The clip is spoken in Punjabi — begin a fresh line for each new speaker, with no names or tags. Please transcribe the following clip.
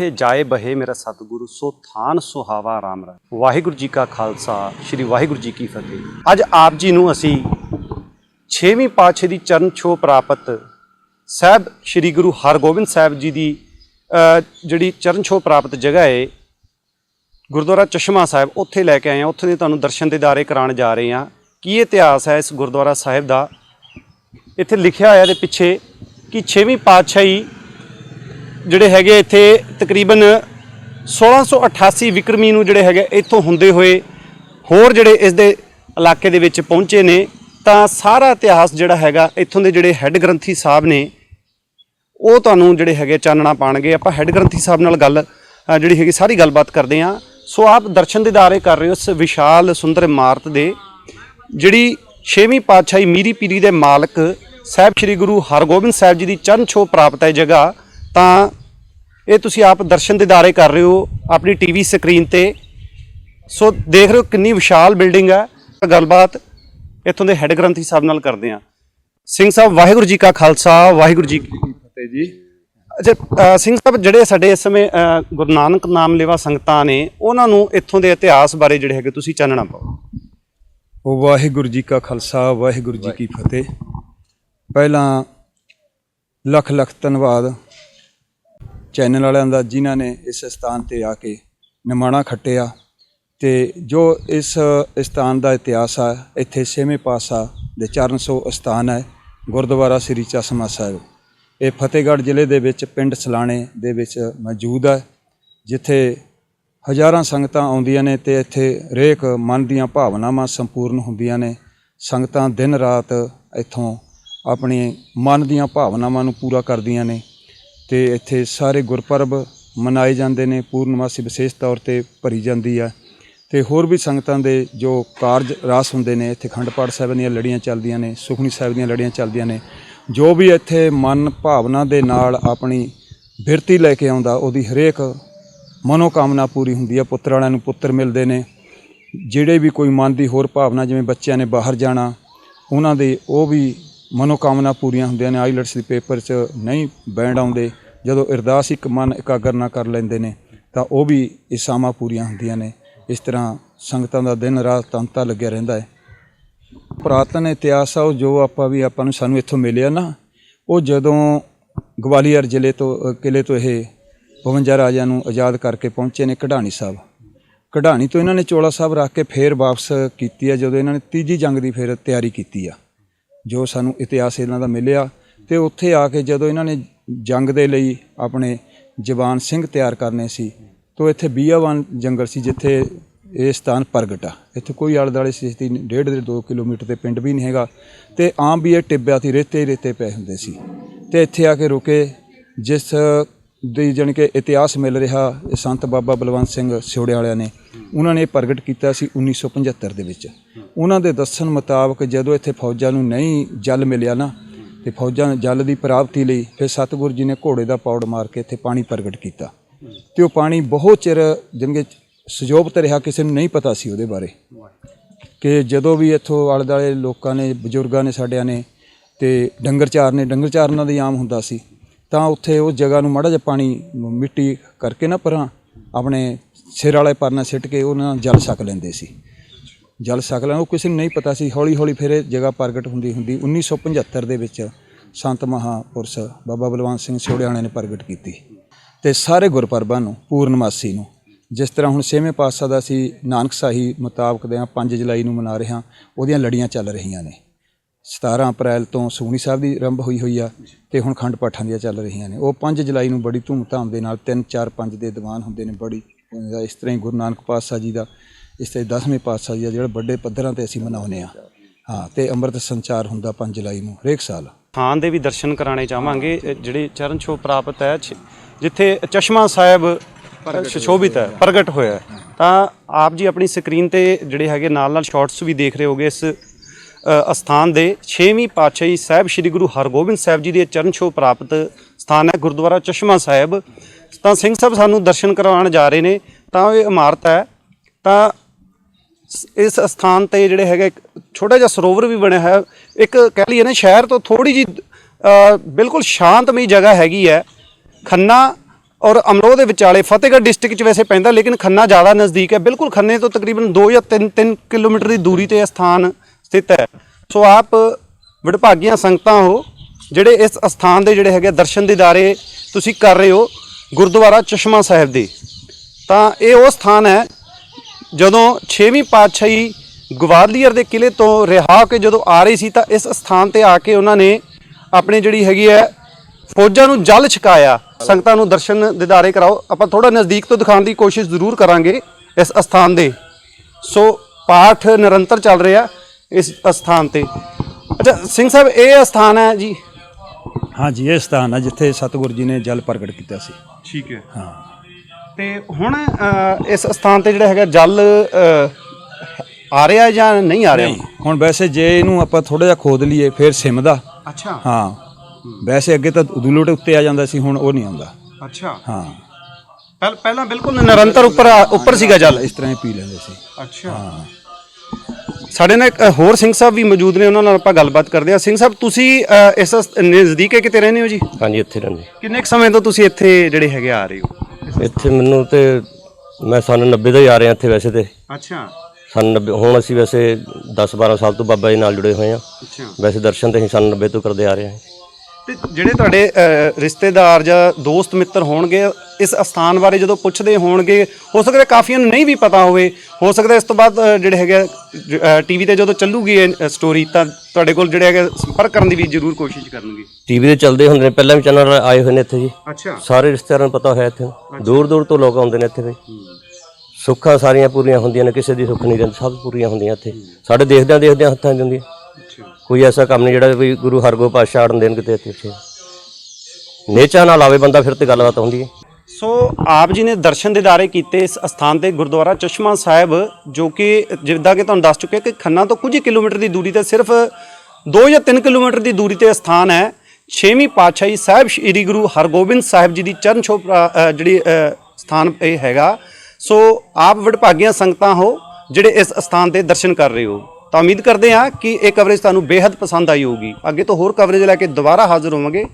ਜਿੱਥੇ ਜਾਏ ਬਹੇ ਮੇਰਾ ਸਤਿਗੁਰੂ, ਸੋ ਥਾਨ ਸੁਹਾਵਾ ਆਰਾਮ ਰਾ ਵਾਹਿਗੁਰੂ ਜੀ ਕਾ ਖਾਲਸਾ, ਸ੍ਰੀ ਵਾਹਿਗੁਰੂ ਜੀ ਕੀ ਫਤਿਹ। ਅੱਜ ਆਪ ਜੀ ਨੂੰ ਅਸੀਂ 6ਵੀਂ ਪਾਤਸ਼ਾਹ ਦੀ ਚਰਨ ਛੋਹ ਪ੍ਰਾਪਤ ਸਾਹਿਬ ਸ੍ਰੀ ਗੁਰੂ ਹਰਗੋਬਿੰਦ ਸਾਹਿਬ ਜੀ ਦੀ ਜਿਹੜੀ ਚਰਨ ਛੋਹ ਪ੍ਰਾਪਤ ਜਗ੍ਹਾ ਹੈ ਗੁਰਦੁਆਰਾ ਚਸ਼ਮਾ ਸਾਹਿਬ, ਉੱਥੇ ਲੈ ਕੇ ਆਏ ਹਾਂ। ਉੱਥੇ ਦੇ ਤੁਹਾਨੂੰ ਦਰਸ਼ਨ ਦਿਦਾਰੇ ਕਰਾਉਣ ਜਾ ਰਹੇ ਹਾਂ। ਕੀ ਇਤਿਹਾਸ ਹੈ ਇਸ ਗੁਰਦੁਆਰਾ ਸਾਹਿਬ ਦਾ? ਇੱਥੇ ਲਿਖਿਆ ਹੋਇਆ ਦੇ ਪਿੱਛੇ ਕਿ 6ਵੀਂ ਪਾਤਸ਼ਾਹੀ ਜਿਹੜੇ ਹੈਗੇ ਇੱਥੇ ਤਕਰੀਬਨ 1688 ਵਿਕਰਮੀ ਨੂੰ ਜਿਹੜੇ ਹੈਗੇ ਇੱਥੋਂ ਹੁੰਦੇ ਹੋਏ ਹੋਰ ਜਿਹੜੇ ਇਸ ਦੇ ਇਲਾਕੇ ਦੇ ਵਿੱਚ ਪਹੁੰਚੇ ਨੇ, ਤਾਂ ਸਾਰਾ ਇਤਿਹਾਸ ਜਿਹੜਾ ਹੈਗਾ ਇੱਥੋਂ ਦੇ ਜਿਹੜੇ ਹੈੱਡ ਗ੍ਰੰਥੀ ਸਾਹਿਬ ਨੇ, ਉਹ ਤੁਹਾਨੂੰ ਜਿਹੜੇ ਹੈਗੇ ਚਾਨਣਾ ਪਾਣਗੇ। ਆਪਾਂ ਹੈੱਡ ਗ੍ਰੰਥੀ ਸਾਹਿਬ ਨਾਲ ਗੱਲ ਜਿਹੜੀ ਹੈਗੀ ਸਾਰੀ ਗੱਲਬਾਤ ਕਰਦੇ ਹਾਂ। ਸੋ ਆਪ ਦਰਸ਼ਨ ਦਿਦਾਰੇ ਕਰ ਰਹੇ ਹੋ ਇਸ ਵਿਸ਼ਾਲ ਸੁੰਦਰ ਇਮਾਰਤ ਦੇ, ਜਿਹੜੀ 6ਵੀਂ ਪਾਤਸ਼ਾਹੀ ਮੀਰੀ ਪੀਰੀ ਦੇ ਮਾਲਕ ਸਾਹਿਬ ਸ੍ਰੀ ਗੁਰੂ ਹਰਗੋਬਿੰਦ ਸਾਹਿਬ ਜੀ ਦੀ ਚਰਨ ਛੋਹ ਪ੍ਰਾਪਤ ਹੈ ਜਗ੍ਹਾ। ਤਾਂ ਇਹ ਤੁਸੀਂ ਆਪ ਦਰਸ਼ਨ ਦਿਦਾਰੇ ਕਰ ਰਹੇ ਹੋ ਆਪਣੀ ਟੀਵੀ ਸਕਰੀਨ ਤੇ। ਸੋ ਦੇਖ ਰਹੇ ਹੋ ਕਿੰਨੀ ਵਿਸ਼ਾਲ ਬਿਲਡਿੰਗ ਹੈ। ਗੱਲਬਾਤ ਇੱਥੋਂ ਦੇ ਹੈੱਡ ਗ੍ਰੰਥੀ ਸਾਹਿਬ ਨਾਲ ਕਰਦੇ ਹਾਂ। ਸਿੰਘ ਸਾਹਿਬ, ਵਾਹਿਗੁਰੂ ਜੀ ਕਾ ਖਾਲਸਾ, ਵਾਹਿਗੁਰੂ ਜੀ ਕੀ
ਫਤਿਹ ਜੀ।
ਅੱਛਾ ਸਿੰਘ ਸਾਹਿਬ, ਜਿਹੜੇ ਸਾਡੇ ਇਸ ਸਮੇਂ ਗੁਰੂ ਨਾਨਕ ਨਾਮ ਲੇਵਾ ਸੰਗਤਾਂ ਨੇ, ਉਹਨਾਂ ਨੂੰ ਇੱਥੋਂ ਦੇ ਇਤਿਹਾਸ ਬਾਰੇ ਜਿਹੜੇ ਹੈਗੇ, ਤੁਸੀਂ ਚਾਨਣਾ ਪਾਓ।
ਉਹ ਵਾਹਿਗੁਰੂ ਜੀ ਕਾ ਖਾਲਸਾ, ਵਾਹਿਗੁਰੂ ਜੀ ਕੀ ਫਤਿਹ। ਪਹਿਲਾਂ ਲੱਖ ਲੱਖ ਧੰਨਵਾਦ ਚੈਨਲ ਵਾਲਿਆਂ ਦਾ, ਜਿਨ੍ਹਾਂ ਨੇ ਇਸ ਸਥਾਨ ਤੇ ਆ ਕੇ ਨਿਮਾਣਾ ਖੱਟਿਆ ਤੇ ਜੋ ਇਸ ਸਥਾਨ ਦਾ ਇਤਿਹਾਸ ਆ, ਇੱਥੇ ਛੇਵੇਂ ਪਾਸਾ ਦੇ ਚਰਨ ਸੋ ਸਥਾਨ ਹੈ, ਗੁਰਦੁਆਰਾ ਸ੍ਰੀ ਚਸ਼ਮਾ ਸਾਹਿਬ। ਇਹ ਫਤਿਹਗੜ੍ਹ ਜ਼ਿਲ੍ਹੇ ਦੇ ਵਿੱਚ ਪਿੰਡ ਸਲਾਣੇ ਦੇ ਵਿੱਚ ਮੌਜੂਦ ਹੈ, ਜਿੱਥੇ ਹਜ਼ਾਰਾਂ ਸੰਗਤਾਂ ਆਉਂਦੀਆਂ ਨੇ ਤੇ ਇੱਥੇ ਹਰੇਕ ਮਨ ਦੀਆਂ ਭਾਵਨਾਵਾਂ ਸੰਪੂਰਨ ਹੁੰਦੀਆਂ ਨੇ। ਸੰਗਤਾਂ ਦਿਨ ਰਾਤ ਇੱਥੋਂ ਆਪਣੀ ਮਨ ਦੀਆਂ ਭਾਵਨਾਵਾਂ ਨੂੰ ਪੂਰਾ ਕਰਦੀਆਂ ਨੇ। ਤੇ ਇੱਥੇ ਸਾਰੇ ਗੁਰਪੁਰਬ ਮਨਾਏ ਜਾਂਦੇ ਨੇ, ਪੂਰਨਮਾਸੀ ਵਿਸ਼ੇਸ਼ ਤੌਰ ਤੇ ਭਰੀ ਜਾਂਦੀ ਹੈ ਤੇ ਹੋਰ ਵੀ ਸੰਗਤਾਂ ਦੇ ਜੋ ਕਾਰਜ ਰਾਸ ਹੁੰਦੇ ਨੇ, ਇੱਥੇ ਖੰਡ ਪਾਠ ਸਾਹਿਬ ਦੀਆਂ ਲੜੀਆਂ ਚੱਲਦੀਆਂ ਨੇ ਸੁਖਣੀ ਸਾਹਿਬ ਦੀਆਂ ਲੜੀਆਂ ਚੱਲਦੀਆਂ ਨੇ। ਜੋ ਵੀ ਇੱਥੇ ਮਨ ਭਾਵਨਾ ਦੇ ਨਾਲ ਆਪਣੀ ਬਿਰਤੀ ਲੈ ਕੇ ਆਉਂਦਾ, ਉਹਦੀ ਹਰੇਕ ਮਨੋਕਾਮਨਾ ਪੂਰੀ ਹੁੰਦੀ ਹੈ ਪੁੱਤਰ ਵਾਲਿਆਂ ਨੂੰ ਪੁੱਤਰ ਮਿਲਦੇ ਨੇ। ਜਿਹੜੇ ਵੀ ਕੋਈ ਮਨ ਦੀ ਹੋਰ ਭਾਵਨਾ, ਜਿਵੇਂ ਬੱਚਿਆਂ ਨੇ ਬਾਹਰ ਜਾਣਾ, ਉਹਨਾਂ ਦੇ ਉਹ ਵੀ ਮਨੋਕਾਮਨਾ ਪੂਰੀਆਂ ਹੁੰਦੀਆਂ ਨੇ ਆਈਲਟਸ ਦੇ ਪੇਪਰ 'ਚ ਨਹੀਂ ਬੈਂਡ ਆਉਂਦੇ ਜਦੋਂ ਅਰਦਾਸ ਇੱਕ ਮਨ ਇਕਾਗਰ ਨਾ ਕਰ ਲੈਂਦੇ ਨੇ ਤਾਂ ਉਹ ਵੀ ਇਸਾਮਾਂ ਪੂਰੀਆਂ ਹੁੰਦੀਆਂ ਨੇ। ਇਸ ਤਰ੍ਹਾਂ ਸੰਗਤਾਂ ਦਾ ਦਿਨ ਰਾਤ ਤੰਤਾ ਲੱਗਿਆ ਰਹਿੰਦਾ ਹੈ। ਪੁਰਾਤਨ ਇਤਿਹਾਸ ਆ ਉਹ ਜੋ ਆਪਾਂ ਵੀ ਆਪਾਂ ਨੂੰ ਸਾਨੂੰ ਇੱਥੋਂ ਮਿਲਿਆ ਨਾ ਉਹ ਜਦੋਂ ਗਵਾਲੀਅਰ ਜ਼ਿਲ੍ਹੇ ਤੋਂ ਅ, ਕਿਲੇ ਤੋਂ ਇਹ 52 ਰਾਜਿਆਂ ਨੂੰ ਆਜ਼ਾਦ ਕਰਕੇ ਪਹੁੰਚੇ ਨੇ ਕਢਾਣੀ ਸਾਹਿਬ। ਕਢਾਣੀ ਤੋਂ ਇਹਨਾਂ ਨੇ ਚੋਲਾ ਸਾਹਿਬ ਰੱਖ ਕੇ ਫੇਰ ਵਾਪਸ ਕੀਤੀ ਆ ਜਦੋਂ ਇਹਨਾਂ ਨੇ ਤੀਜੀ ਜੰਗ ਦੀ ਫੇਰ ਤਿਆਰੀ ਕੀਤੀ ਆ। ਜੋ ਸਾਨੂੰ ਇਤਿਹਾਸ ਇਹਨਾਂ ਦਾ ਮਿਲਿਆ ਤੇ ਉੱਥੇ ਆ ਕੇ ਜਦੋਂ ਇਹਨਾਂ ਨੇ ਜੰਗ ਦੇ ਲਈ ਆਪਣੇ ਜਵਾਨ ਸਿੰਘ ਤਿਆਰ ਕਰਨੇ ਸੀ, ਤੋਂ ਇੱਥੇ ਬੀਆਵਾਨ ਜੰਗਲ ਸੀ ਜਿੱਥੇ ਇਹ ਸਥਾਨ ਪ੍ਰਗਟ ਆ। ਇੱਥੇ ਕੋਈ ਆਲੇ ਦੁਆਲੇ ਸਥਿਤੀ ਡੇਢ ਦੇ 2 ਕਿਲੋਮੀਟਰ ਤੇ ਪਿੰਡ ਵੀ ਨਹੀਂ ਹੈਗਾ ਤੇ ਆਮ ਵੀ ਇਹ ਟਿੱਬਿਆ ਸੀ ਰੇਤੇ ਰੇਤੇ ਪਏ ਹੁੰਦੇ ਸੀ। ਤੇ ਇੱਥੇ ਆ ਕੇ ਰੁਕੇ, ਜਿਸ ਦੀ ਜਾਣੀ ਕਿ ਇਤਿਹਾਸ ਮਿਲ ਰਿਹਾ, ਇਹ ਸੰਤ ਬਾਬਾ ਬਲਵੰਤ ਸਿੰਘ ਸਿਉੜੇ ਵਾਲਿਆਂ ਨੇ, ਉਹਨਾਂ ਨੇ ਪ੍ਰਗਟ ਕੀਤਾ ਸੀ 1975 ਦੇ ਵਿੱਚ। ਉਹਨਾਂ ਦੇ ਦੱਸਣ ਮੁਤਾਬਕ ਜਦੋਂ ਇੱਥੇ ਫੌਜਾਂ ਨੂੰ ਨਹੀਂ ਜਲ ਮਿਲਿਆ ਨਾ, ਤੇ ਫੌਜਾਂ ਜਲ ਦੀ ਪ੍ਰਾਪਤੀ ਲਈ ਫਿਰ ਸਤਿਗੁਰੂ ਜੀ ਨੇ ਘੋੜੇ ਦਾ ਪੌੜ ਮਾਰ ਕੇ ਇੱਥੇ ਪਾਣੀ ਪ੍ਰਗਟ ਕੀਤਾ। ਤੇ ਉਹ ਪਾਣੀ ਬਹੁਤ ਚਿਰ ਜਿਵੇਂ ਕਿ ਸੁਜੋਭਤ ਰਿਹਾ, ਕਿਸੇ ਨੂੰ ਨਹੀਂ ਪਤਾ ਸੀ ਉਹਦੇ ਬਾਰੇ। ਕਿ ਜਦੋਂ ਵੀ ਇੱਥੋਂ ਆਲੇ ਦੁਆਲੇ ਲੋਕਾਂ ਨੇ, ਬਜ਼ੁਰਗਾਂ ਨੇ ਸਾਡਿਆਂ ਨੇ ਤੇ ਡੰਗਰ ਚਾਰਨੇ ਡੰਗਰ ਚਾਰਨਾ ਦਾ ਹੀ ਆਮ ਹੁੰਦਾ ਸੀ, ਤਾਂ ਉੱਥੇ ਉਹ ਜਗ੍ਹਾ ਨੂੰ ਮਾੜਾ ਜਿਹਾ ਪਾਣੀ ਮਿੱਟੀ ਕਰਕੇ ਨਾ ਪਰਾਂ ਆਪਣੇ ਸਿਰ ਵਾਲੇ ਪਰਨਾ ਸਿੱਟ ਕੇ ਉਹਨਾਂ ਨਾਲ ਜਲ ਸਕ ਲੈਂਦੇ ਸੀ। ਜਲ ਛਕ ਲੈਣ ਉਹ ਕਿਸੇ ਨੂੰ ਨਹੀਂ ਪਤਾ ਸੀ। ਹੌਲੀ ਹੌਲੀ ਫਿਰ ਇਹ ਜਗ੍ਹਾ ਪ੍ਰਗਟ ਹੁੰਦੀ ਹੁੰਦੀ 1975 ਦੇ ਵਿੱਚ ਸੰਤ ਮਹਾਪੁਰਸ਼ ਬਾਬਾ ਬਲਵੰਤ ਸਿੰਘ ਸੋੜਿਆਣੇ ਨੇ ਪ੍ਰਗਟ ਕੀਤੀ ਤੇ ਸਾਰੇ ਗੁਰਪਰਬਾਂ ਨੂੰ ਪੂਰਨਮਾਸੀ ਨੂੰ। ਜਿਸ ਤਰ੍ਹਾਂ ਹੁਣ ਛੇਵੇਂ ਪਾਤਸ਼ਾਹ ਦਾ ਅਸੀਂ ਨਾਨਕ ਸਾਹੀ ਮੁਤਾਬਕ ਦੇ 5 ਜੁਲਾਈ ਨੂੰ ਮਨਾ ਰਹੇ ਹਾਂ, ਉਹਦੀਆਂ ਲੜੀਆਂ ਚੱਲ ਰਹੀਆਂ ਨੇ। 17 ਅਪ੍ਰੈਲ ਤੋਂ ਸੁਖਣੀ ਸਾਹਿਬ ਦੀ ਆਰੰਭ ਹੋਈ ਹੋਈ ਆ ਤੇ ਹੁਣ ਖੰਡ ਪਾਠਾਂ ਦੀਆਂ ਚੱਲ ਰਹੀਆਂ ਨੇ। ਉਹ 5 ਜੁਲਾਈ ਨੂੰ ਬੜੀ ਧੂਮਧਾਮ ਦੇ ਨਾਲ 3 4 5 ਦੇ ਦੀਵਾਨ ਹੁੰਦੇ ਨੇ। ਬੜੀ ਇਸ ਤਰ੍ਹਾਂ ਹੀ ਗੁਰੂ ਨਾਨਕ ਪਾਤਸ਼ਾਹ ਜੀ ਦਾ ਇਸ ਤੇ 10ਵੇਂ ਪਾਤਸ਼ਾਹ ਜੀ ਦਾ ਜਿਹੜਾ ਵੱਡੇ ਪੱਧਰਾਂ ਤੇ ਅਸੀਂ ਮਨਾਉਂਦੇ ਆ ਹਾਂ ਤੇ ਅੰਮ੍ਰਿਤ ਸੰਚਾਰ ਹੁੰਦਾ 5 ਜੁਲਾਈ ਨੂੰ ਹਰੇਕ ਸਾਲ।
ਥਾਨ ਦੇ ਵੀ ਦਰਸ਼ਨ ਕਰਾਣੇ ਚਾਹਾਂਗੇ ਜਿਹੜੇ ਚਰਨ ਛੋਹ ਪ੍ਰਾਪਤ ਹੈ ਛ- ਜਿੱਥੇ ਚਸ਼ਮਾ ਸਾਹਿਬ ਸੁਸ਼ੋਭਿਤ ਹੈ ਪ੍ਰਗਟ ਹੋਇਆ ਹੈ। ਤਾਂ ਆਪ ਜੀ ਆਪਣੀ ਸਕਰੀਨ ਤੇ ਜਿਹੜੇ ਹੈਗੇ ਨਾਲ ਨਾਲ ਸ਼ਾਰਟਸ ਵੀ ਦੇਖ ਰਹੇ ਹੋਗੇ ਇਸ ਅਸਥਾਨ ਦੇ। 6ਵੀਂ ਪਾਤਸ਼ਾਹੀ ਸਾਹਿਬ ਸ੍ਰੀ ਗੁਰੂ ਹਰਗੋਬਿੰਦ ਸਾਹਿਬ ਜੀ ਦੇ ਚਰਨ ਛੋਹ ਪ੍ਰਾਪਤ ਸਥਾਨ ਹੈ ਗੁਰਦੁਆਰਾ ਚਸ਼ਮਾ ਸਾਹਿਬ। ਤਾਂ ਸਿੰਘ ਸਾਹਿਬ ਸਾਨੂੰ ਦਰਸ਼ਨ ਕਰਵਾਉਣ ਜਾ ਰਹੇ ਨੇ ਤਾਂ ਇਹ ਇਮਾਰਤ ਹੈ। ਤਾਂ ਇਸ ਸਥਾਨ ਤੇ ਜਿਹੜੇ ਹੈਗਾ, ਇੱਕ ਛੋਟਾ ਜਿਹਾ ਸਰੋਵਰ ਵੀ ਬਣਿਆ ਹੈ ਇੱਕ ਕਹਿ ਲਈਏ ਨਾ, ਸ਼ਹਿਰ ਤੋਂ ਥੋੜੀ ਜੀ ਬਿਲਕੁਲ ਸ਼ਾਂਤਮਈ ਜਗ੍ਹਾ ਹੈਗੀ ਹੈ। ਖੰਨਾ ਔਰ ਅਮਰੋਹ ਦੇ ਵਿਚਾਲੇ, ਫਤਿਹਗੜ੍ਹ ਡਿਸਟ੍ਰਿਕਟ ਚ ਵੈਸੇ ਪੈਂਦਾ, ਲੇਕਿਨ ਖੰਨਾ ਜ਼ਿਆਦਾ ਨਜ਼ਦੀਕ ਹੈ। ਬਿਲਕੁਲ ਖੰਨੇ ਤੋਂ ਤਕਰੀਬਨ 2 ਜਾਂ 3 3 ਕਿਲੋਮੀਟਰ ਦੀ ਦੂਰੀ ਤੇ ਇਹ ਸਥਾਨ ਸਥਿਤ ਹੈ। ਸੋ ਆਪ ਵਿਭਾਗੀਆਂ ਸੰਗਤਾਂ ਹੋ, ਜਿਹੜੇ ਇਸ ਸਥਾਨ ਦੇ ਜਿਹੜੇ ਹੈਗੇ ਦਰਸ਼ਨ ਦੀਦਾਰੇ ਤੁਸੀਂ ਕਰ ਰਹੇ ਹੋ ਗੁਰਦੁਆਰਾ ਚਸ਼ਮਾ ਸਾਹਿਬ ਦੇ। ਤਾਂ ਇਹ ਉਹ ਸਥਾਨ ਹੈ ਜਦੋਂ 6ਵੀਂ ਪਾਤਸ਼ਾਹੀ ਗਵਾਲੀਅਰ ਦੇ ਕਿਲੇ ਤੋਂ ਰਿਹਾ ਹੋ ਕੇ ਜਦੋਂ ਆ ਰਹੀ ਸੀ ਤਾਂ ਇਸ ਸਥਾਨ ਤੇ ਆ ਕੇ ਉਹਨਾਂ ਨੇ ਆਪਣੀ ਜਿਹੜੀ ਹੈਗੀ ਹੈ ਫੌਜਾਂ ਨੂੰ ਜਲ ਛਕਾਇਆ। ਸੰਗਤਾਂ ਨੂੰ ਦਰਸ਼ਨ ਦਿਦਾਰੇ ਕਰਾਓ। ਆਪਾਂ ਥੋੜਾ ਨਜ਼ਦੀਕ ਤੋਂ ਦਿਖਾਉਣ ਦੀ ਕੋਸ਼ਿਸ਼ ਜ਼ਰੂਰ ਕਰਾਂਗੇ ਇਸ ਸਥਾਨ ਦੇ। ਸੋ ਪਾਠ ਨਿਰੰਤਰ ਚੱਲ ਰਿਹਾ ਇਸ ਸਥਾਨ ਤੇ। ਅੱਛਾ ਸਿੰਘ ਸਾਹਿਬ ਇਹ ਸਥਾਨ ਹੈ ਜੀ?
ਹਾਂਜੀ ਇਹ ਸਥਾਨ ਹੈ ਜਿੱਥੇ ਸਤਿਗੁਰੂ ਜੀ ਨੇ ਜਲ ਪ੍ਰਗਟ ਕੀਤਾ ਸੀ।
ਠੀਕ ਹੈ।
ਹਾਂ।
ਤੇ ਹੁਣ ਅ, ਇਸ ਸਥਾਨ ਤੇ ਜਿਹੜਾ ਹੈਗਾ ਜਲ ਅ, ਆ ਰਿਹਾ ਹੈ ਜਾਂ ਨਹੀਂ ਆ ਰਿਹਾ?
ਹੁਣ ਵੈਸੇ ਜੇ ਇਹਨੂੰ ਆਪਾਂ ਥੋੜਾ ਜਿਹਾ ਖੋਦ ਲਈਏ ਫਿਰ ਸਿਮਦਾ
ਅੱਛਾ।
ਹਾਂ। ਵੈਸੇ ਅੱਗੇ ਤਾਂ ਉਦੂਲੋਟ ਉੱਤੇ ਆ ਜਾਂਦਾ ਸੀ ਹੁਣ ਉਹ ਨਹੀਂ ਆਉਂਦਾ।
ਅੱਛਾ।
ਹਾਂ।
ਪਹਿਲ- ਪਹਿਲਾਂ ਬਿਲਕੁਲ ਨਿਰੰਤਰ ਉੱਪਰ ਆ- ਉੱਪਰ ਸੀਗਾ ਜਲ।
ਇਸ ਤਰ੍ਹਾਂ ਹੀ ਪੀ ਲੈਂਦੇ ਸੀ।
ਅੱਛਾ। ਸਾਡੇ ਨਾਲ ਇੱਕ ਹੋਰ ਸਿੰਘ ਸਾਹਿਬ ਵੀ ਮੌਜੂਦ ਨੇ ਉਹਨਾਂ ਨਾਲ ਆਪਾਂ ਗੱਲਬਾਤ ਕਰਦੇ ਹਾਂ। ਸਿੰਘ ਸਾਹਿਬ ਤੁਸੀਂ ਅ, ਇਸ ਨਜ਼ਦੀਕ ਹੈ ਕਿਤੇ ਰਹਿੰਦੇ ਹੋ ਜੀ?
ਹਾਂਜੀ ਇੱਥੇ ਰਹਿੰਦੇ।
ਕਿੰਨੇ ਕੁ ਸਮੇਂ ਤੋਂ ਤੁਸੀਂ ਇੱਥੇ ਜਿਹੜੇ ਹੈਗੇ ਆ ਰਹੇ ਹੋ?
ਇੱਥੇ ਮੈਨੂੰ ਤੇ ਮੈਂ ਸਨ 90 ਦਾ ਹੀ ਆ ਰਿਹਾ ਇੱਥੇ ਵੈਸੇ ਤੇ।
ਅੱਛਾ।
ਸਨ 90 ਹੁਣ ਅਸੀਂ ਵੈਸੇ 10 12 ਸਾਲ ਤੋਂ ਬਾਬਾ ਜੀ ਨਾਲ ਜੁੜੇ ਹੋਏ ਆ
ਅੱਛਾ।
ਵੈਸੇ ਦਰਸ਼ਨ ਤੇ ਅਸੀਂ ਸਨ 90 ਤੋਂ ਕਰਦੇ ਆ ਰਹੇ ਹਾਂ।
ਤੇ ਜਿਹੜੇ ਤੁਹਾਡੇ ਰਿਸ਼ਤੇਦਾਰ ਜਾਂ ਦੋਸਤ ਮਿੱਤਰ ਹੋਣਗੇ ਇਸ ਅਸਥਾਨ ਬਾਰੇ ਜਦੋਂ ਪੁੱਛਦੇ ਹੋਣਗੇ ਹੋ ਸਕਦਾ ਕਾਫੀਆਂ ਨੂੰ ਨਹੀਂ ਵੀ ਪਤਾ ਹੋਵੇ। ਹੋ ਸਕਦਾ ਇਸ ਤੋਂ ਬਾਅਦ ਜਿਹੜੇ ਹੈਗੇ ਟੀਵੀ ਤੇ ਜਦੋਂ ਚੱਲੂਗੀ ਇਹ ਸਟੋਰੀ ਤਾਂ ਤੁਹਾਡੇ ਕੋਲ ਜਿਹੜੇ ਹੈਗੇ ਸੰਪਰਕ ਕਰਨ ਦੀ ਵੀ ਜ਼ਰੂਰ ਕੋਸ਼ਿਸ਼ ਕਰਨਗੇ।
ਟੀਵੀ ਤੇ ਚੱਲਦੇ ਹੁੰਦੇ ਨੇ ਪਹਿਲਾਂ ਵੀ ਚੈਨਲ ਆਏ ਹੋਏ ਨੇ ਇੱਥੇ ਜੀ।
ਅੱਛਾ।
ਸਾਰੇ ਰਿਸ਼ਤੇਦਾਰਾਂ ਨੂੰ ਪਤਾ ਹੋਇਆ ਇੱਥੇ। ਦੂਰ ਦੂਰ ਤੋਂ ਲੋਕ ਆਉਂਦੇ ਨੇ ਇੱਥੇ ਵੀ। ਸੁੱਖਾਂ ਸਾਰੀਆਂ ਪੂਰੀਆਂ ਹੁੰਦੀਆਂ ਨੇ ਕਿਸੇ ਦੀ ਸੁੱਖ ਨਹੀਂ ਰਹਿੰਦੀ ਸਭ ਪੂਰੀਆਂ ਹੁੰਦੀਆਂ ਇੱਥੇ। ਸਾਡੇ ਦੇਖਦਿਆਂ ਦੇਖਦਿਆਂ ਹੱਥਾਂ 'ਚ ਹੁੰਦੀਆਂ।
ਅੱਛਾ
ਕੋਈ ਐਸਾ ਕੰਮ ਨਹੀਂ ਜਿਹੜਾ ਵੀ ਗੁਰੂ ਹਰਗੋਬਿੰਦ ਪਾਤਸ਼ਾਹ ਆੜਨ ਦੇਣ ਕਿਤੇ ਇੱਥੇ। ਨੇਚਾ ਨਾਲ ਆਵੇ ਬੰਦਾ ਫਿਰ ਤੇ ਗੱਲਬਾਤ ਹੁੰਦੀ ਹੈ।
ਸੋ ਆਪ ਜੀ ਨੇ ਦਰਸ਼ਨ ਦਿਦਾਰੇ ਕੀਤੇ ਇਸ ਅਸਥਾਨ ਤੇ ਗੁਰਦੁਆਰਾ ਚਸ਼ਮਾ ਸਾਹਿਬ ਜੋ ਕਿ ਜਿੱਦਾਂ ਕਿ ਤੁਹਾਨੂੰ ਦੱਸ ਚੁੱਕਿਆ ਕਿ ਖੰਨਾ ਤੋਂ ਕੁਝ ਕਿਲੋਮੀਟਰ ਦੀ ਦੂਰੀ ਤੇ ਸਿਰਫ 2 ਜਾਂ 3 ਕਿਲੋਮੀਟਰ ਦੀ ਦੂਰੀ ਤੇ ਅਸਥਾਨ ਹੈ। ਛੇਵੀਂ ਪਾਤਸ਼ਾਹੀ ਸਾਹਿਬ ਸ੍ਰੀ ਗੁਰੂ ਹਰਗੋਬਿੰਦ ਸਾਹਿਬ ਜੀ ਦੀ ਚਰਨ ਛੋਹ ਜਿਹੜੀ ਅ, ਸਥਾਨ ਇਹ ਹੈਗਾ। ਸੋ ਆਪ ਵਿਡਭਾਗੀਆਂ ਸੰਗਤਾਂ ਹੋ ਜਿਹੜੇ ਇਸ ਅਸਥਾਨ ਤੇ ਦਰਸ਼ਨ ਕਰ ਰਹੇ ਹੋ। ਤਾਂ ਉਮੀਦ ਕਰਦੇ ਹਾਂ ਕਿ ਇਹ ਕਵਰੇਜ ਤੁਹਾਨੂੰ ਬੇहद ਪਸੰਦ ਆਈ ਹੋਊਗੀ। ਅੱਗੇ ਤੋਂ ਹੋਰ ਕਵਰੇਜ ਲੈ ਕੇ ਦੁਬਾਰਾ ਹਾਜ਼ਰ ਹੋਵਾਂਗੇ।